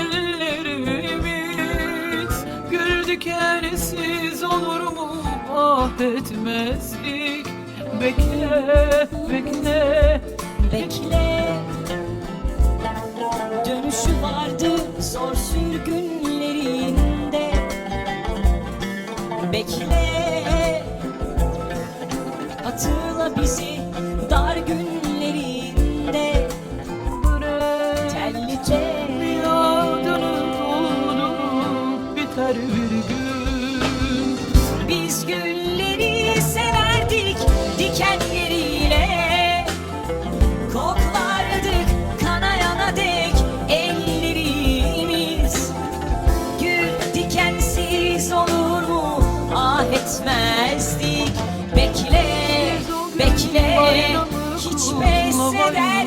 ellerimiz Gül dikensiz olur mu? Ah etmezdik Bekle, bekle, bekle. Dönüşü vardı zor sürgünlerinde. Bekle, hatırla bizi. Biter bir gün. Biz gülleri severdik dikenleriyle. Koklardık kanayana dek ellerimiz. Gül dikensiz olur mu? Ah etmezdik. Bekle, bekle. hiç pes eder?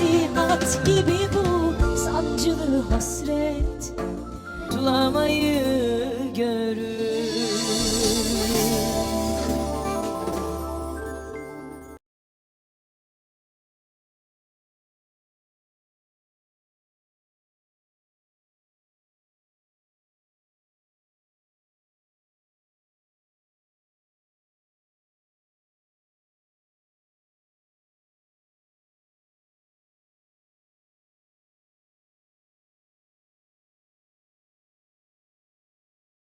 Nasihat gibi bu sancılı hasret. Tulamayı